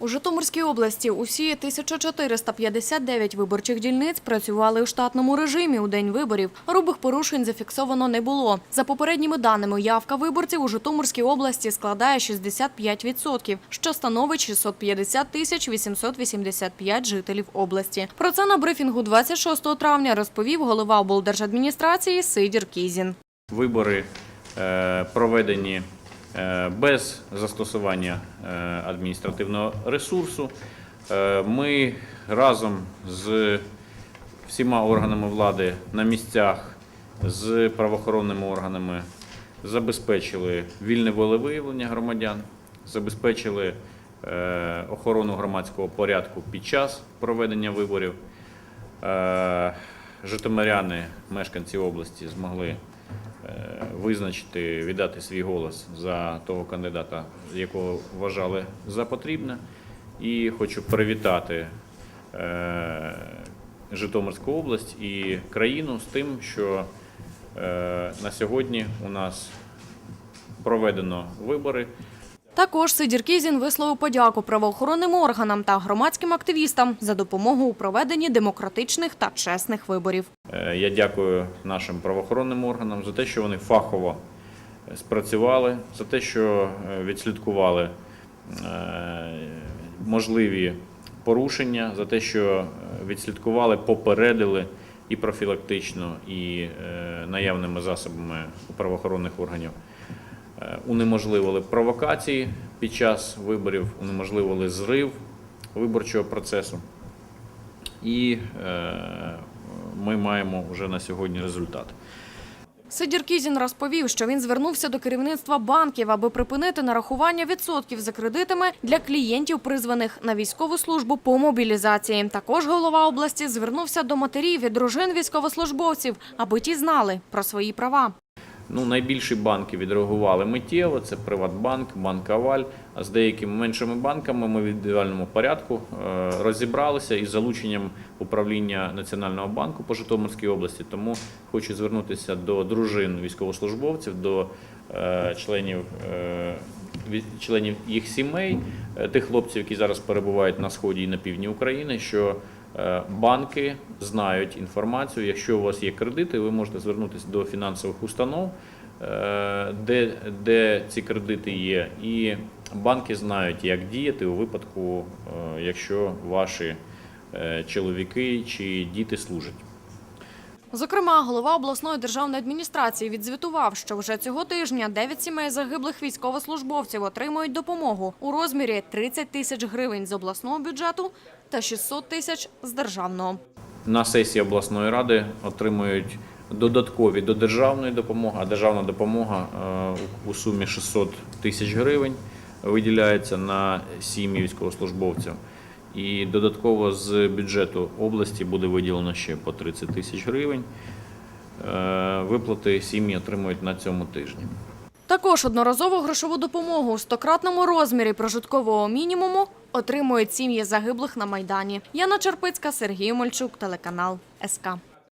У Житомирській області усі 1459 виборчих дільниць працювали у штатному режимі у день виборів. Грубих порушень зафіксовано не було. За попередніми даними, явка виборців у Житомирській області складає 65%, що становить 650 тисяч 885 жителів області. Про це на брифінгу 26 травня розповів голова облдержадміністрації Сидір Кізін. Вибори е, проведені без застосування е, адміністративного ресурсу. Е, Ми разом з всіма органами влади на місцях, з правоохоронними органами забезпечили вільне волевиявлення громадян, забезпечили е, охорону громадського порядку під час проведення виборів. Е, Житомиряни, мешканці області, змогли е, визначити, віддати свій голос за того кандидата, якого вважали за потрібне. І хочу привітати е, Житомирську область і країну з тим, що е, на сьогодні у нас проведено вибори. Також Сидір Кізін висловив подяку правоохоронним органам та громадським активістам за допомогу у проведенні демократичних та чесних виборів. Е, Я дякую нашим правоохоронним органам за те, що вони фахово е, спрацювали, за те, що е, відслідкували можливі порушення, за те, що відслідкували, попередили і профілактично, і наявними засобами правоохоронних органів. Е, Унеможливили провокації під час виборів, унеможливили зрив виборчого процесу. І е, ми маємо вже на сьогодні результат. Сидір Кізін розповів, що він звернувся до керівництва банків, аби припинити нарахування відсотків за кредитами для клієнтів, призваних на військову службу по мобілізації. Також голова області звернувся до матерів і дружин військовослужбовців, аби ті знали про свої права. Ну, найбільші банки відреагували миттєво. Це Приватбанк, Банк Аваль. А з деякими меншими банками ми в індивідуальному порядку е, розібралися із залученням управління Національного банку по Житомирській області. Тому хочу звернутися до дружин військовослужбовців, до е, членів. е, Членів їх сімей, тих хлопців, які зараз перебувають на сході і на півдні України, що банки знають інформацію. Якщо у вас є кредити, ви можете звернутися до фінансових установ, е, де, де ці кредити є, і банки знають, як діяти у випадку, е, якщо ваші е, чоловіки чи діти служать. Зокрема, голова обласної державної адміністрації відзвітував, що вже цього тижня 9 сімей загиблих військовослужбовців отримують допомогу у розмірі 30 тисяч гривень з обласного бюджету та 600 тисяч з державного. на сесії обласної ради отримують додаткові до державної допомоги, а державна допомога е, у сумі 600 тисяч гривень виділяється на сім'ї військовослужбовців. І додатково з бюджету області буде виділено ще по 30 тисяч гривень. Е, Виплати сім'ї отримують на цьому тижні. Також одноразову грошову допомогу у стократному розмірі прожиткового мінімуму отримують сім'ї загиблих на Майдані. Яна Черпицька, Сергій Мольчук, телеканал СК.